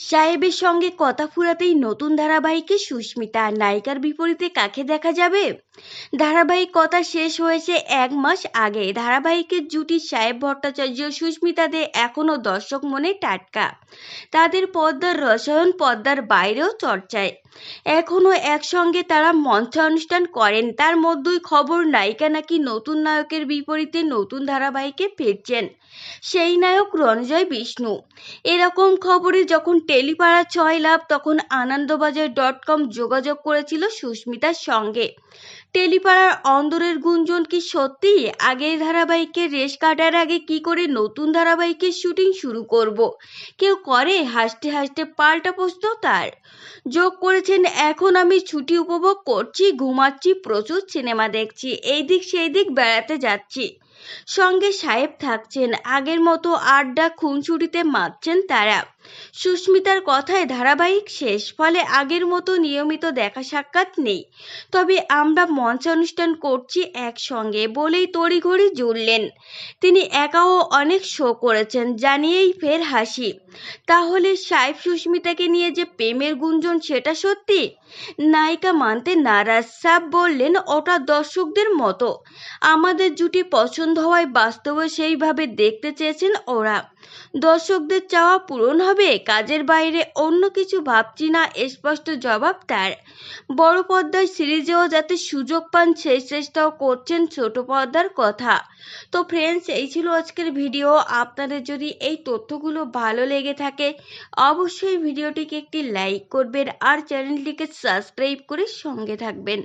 সাহেবের সঙ্গে কথা ফুরাতেই নতুন ধারাবাহিকে সুস্মিতা আর নায়িকার বিপরীতে কাকে দেখা যাবে? ধারাবাহিক কথা শেষ হয়েছে এক মাস আগে। ধারাবাহিকের জুটি সাহেব ভট্টাচার্য, সুস্মিতা দে এখনও দর্শক মনে টাটকা। তাদের পদ্মার রসায়ন পদ্মার বাইরেও চর্চায়। এখনও একসঙ্গে তারা মঞ্চানুষ্ঠান করেন। তার মধ্যেই খবর, নায়িকা নাকি নতুন নায়কের বিপরীতে নতুন ধারাবাহিকে ফিরছেন। সেই নায়ক রণজয় বিষ্ণু। এরকম খবরে যখন টেলিপাড়া ছয় লাভ, তখন আনন্দবাজার ডট কম যোগাযোগ করেছিল সুস্মিতার সঙ্গে। টেলিপাড়ার অন্দরের গুঞ্জন কি সত্যি? আগের ধারাবাহিকের রেশ কাটার আগে কি করে নতুন ধারাবাহিকের শুটিং শুরু করব? কেউ করে হাসতে হাসতে পাল্টা প্রশ্ন তার। যোগ করেছেন, এখন আমি ছুটি উপভোগ করছি, ঘুমাচ্ছি, প্রচুর সিনেমা দেখছি, এই দিক সেই দিক বেড়াতে যাচ্ছি। সঙ্গে সাহেব থাকছেন। আগের মতো আড্ডা খুনসুটিতে মাতছেন তারা। সুস্মিতার কথায় ধারাবাহিক শেষ, ফলে আগের মতো নিয়মিত দেখা সাক্ষাৎ নেই। তবে আমরা মঞ্চানুষ্ঠান করছি একসঙ্গে বলেই তড়িঘড়ি জুড়লেন। তিনি একাও অনেক শো করেছেন, জানিয়েই ফের হাসি। তাহলে সাহেব সুস্মিতাকে নিয়ে যে প্রেমের গুঞ্জন, সেটা সত্যি? নায়িকা মানতে নারাজ সাব বললেন, ওটা দর্শকদের মতো। আমাদের জুটি পছন্দ হওয়ায় বাস্তবে সেইভাবে দেখতে চেয়েছেন ওরা। দর্শকদের চাওয়া পূরণ হবে, কাজের বাইরে অন্য কিছু ভাবছি না স্পষ্ট জবাব তার। বড় পর্দার সিরিজেও যাতে সুযোগ পান সেই চেষ্টাও করছেন ছোট পর্দার কথা। তো ফ্রেন্ডস এই ছিল আজকের ভিডিও আপনাদের যদি এই তথ্যগুলো ভালো লেগে থাকে, অবশ্যই ভিডিওটিকে একটি লাইক করবেন আর চ্যানেলটিকে সাবস্ক্রাইব করে সঙ্গে থাকবেন।